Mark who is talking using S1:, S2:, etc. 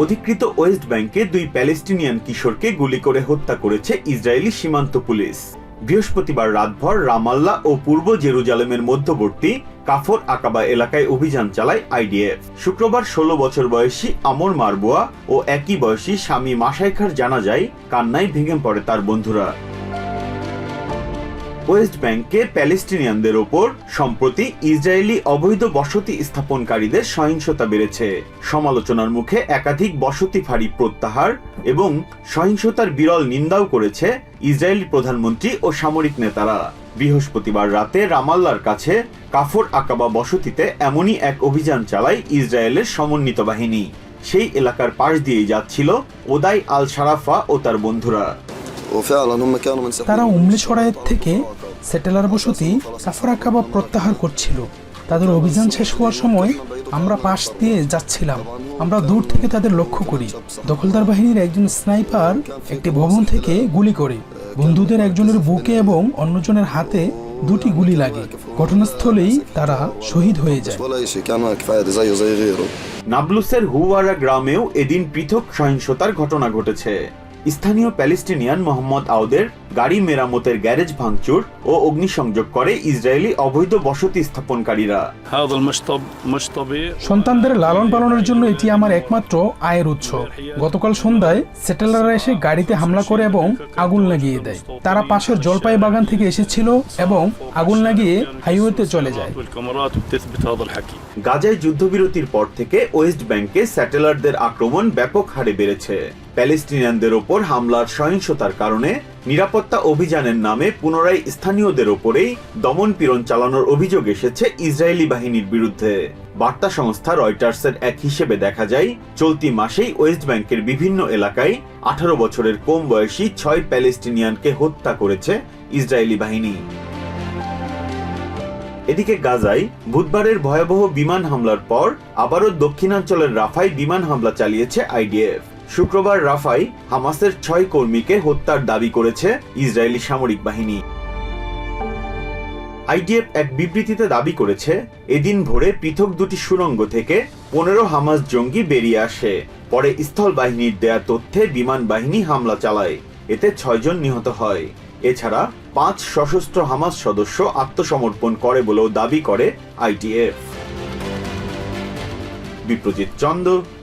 S1: অধিকৃত ওয়েস্ট ব্যাংকে দুই প্যালেস্টিনিয়ান কিশোরকে গুলি করে হত্যা করেছে ইসরায়েলি সীমান্ত পুলিশ। বৃহস্পতিবার রাতভর রামাল্লা ও পূর্ব জেরুজালেমের মধ্যবর্তী কাফর আকাবা এলাকায় অভিযান চালায় আইডিএফ। শুক্রবার ষোলো বছর বয়সী আমর মারবুয়া ও একই বয়সী স্বামী মাসাইখার জানা যায় কান্নায় ভেঙে পড়ে তার বন্ধুরা। ওয়েস্ট ব্যাংকে প্যালেস্টিনিয়ানদের ওপর সম্প্রতি ইসরায়েলি অবৈধ বসতি স্থাপনকারীদের সহিংসতা বেড়েছে। সমালোচনার মুখে একাধিক বসতি ফাঁড়ি প্রত্যাহার এবং সহিংসতার বিরল নিন্দাও করেছে ইসরায়েলি প্রধানমন্ত্রী ও সামরিক নেতারা। বৃহস্পতিবার রাতে রামাল্লার কাছে কাফর আকাবা বসতিতে এমনই এক অভিযান চালায় ইসরায়েলের সমন্বিত বাহিনী। সেই এলাকার পাশ দিয়েই যাচ্ছিল ওদাই আল শারাফা ও তার বন্ধুরা।
S2: তারা উমলে সরায়ের থেকে সেটেলার বসতি কাফরাকাবা প্রত্যাহার করছিল। তাদের অভিযান শেষ হওয়ার সময় আমরা পাশ দিয়ে যাচ্ছিলাম। আমরা দূর থেকে তাদের লক্ষ্য করি। দখলদার বাহিনীর একজন স্নাইপার একটি ভবন থেকে গুলি করে। বন্ধুদের একজনের বুকে এবং অন্যজনের হাতে দুটি গুলি লাগে। ঘটনাস্থলেই তারা শহীদ হয়ে যায়।
S1: নাবলুসের হুয়ারা গ্রামেও এদিন পৃথক সহিংসতার ঘটনা ঘটেছে। স্থানীয় প্যালেস্টিনিয়ান মোহাম্মদ আউদের গাড়ি মেরামতের গ্যারেজ ভাঙচুর ও অগ্নিসংযোগ করে ইসরায়েলি অবৈধ বসতি স্থাপনকারীরা।
S2: সন্তানদের লালন পালনের জন্য এটি আমার একমাত্র আয়ের উৎস। গতকাল সন্ধ্যায় সেটেলাররা এসে গাড়িতে হামলা করে এবং আগুন লাগিয়ে দেয়। তারা পাশের জলপাই বাগান থেকে এসেছিল এবং আগুন লাগিয়ে হাইওয়েতে চলে যায়।
S1: গাজায় যুদ্ধবিরতির পর থেকে ওয়েস্ট ব্যাংকে স্যাটেলারদের আক্রমণ ব্যাপক হারে বেড়েছে। প্যালেস্টিনিয়ানদের ওপর হামলার সহিংসতার কারণে নিরাপত্তা অভিযানের নামে পুনরায় স্থানীয়দের ওপরেই দমন পীড়ন চালানোর অভিযোগ এসেছে ইসরায়েলি বাহিনীর বিরুদ্ধে। বার্তা সংস্থা রয়টার্সের এক হিসেবে দেখা যায়, চলতি মাসেই ওয়েস্ট ব্যাংকের বিভিন্ন এলাকায় আঠারো বছরের কম বয়সী ছয় প্যালেস্টিনিয়ানকে হত্যা করেছে ইসরায়েলি বাহিনী। এদিকে গাজায় বুধবারের ভয়াবহ বিমান হামলার পর আবারও দক্ষিণাঞ্চলের রাফায় বিমান হামলা চালিয়েছে আইডিএফ। শুক্রবার রাফাই হামাসের ছয় কর্মীকে হত্যার দাবি করেছে ইসরায়েলি সামরিক বাহিনী। আইডিএফ এক বিবৃতিতে দাবি করেছে, এদিন ভোরে পৃথক দুটি সুড়ঙ্গ থেকে পনেরো হামাস জঙ্গি বেরিয়ে আসে। পরে স্থল বাহিনীর দেয়া তথ্যে বিমান বাহিনী হামলা চালায়। এতে ছয়জন নিহত হয়। এছাড়া পাঁচ সশস্ত্র হামাস সদস্য আত্মসমর্পণ করে বলেও দাবি করে ITF. Biprajit Chanda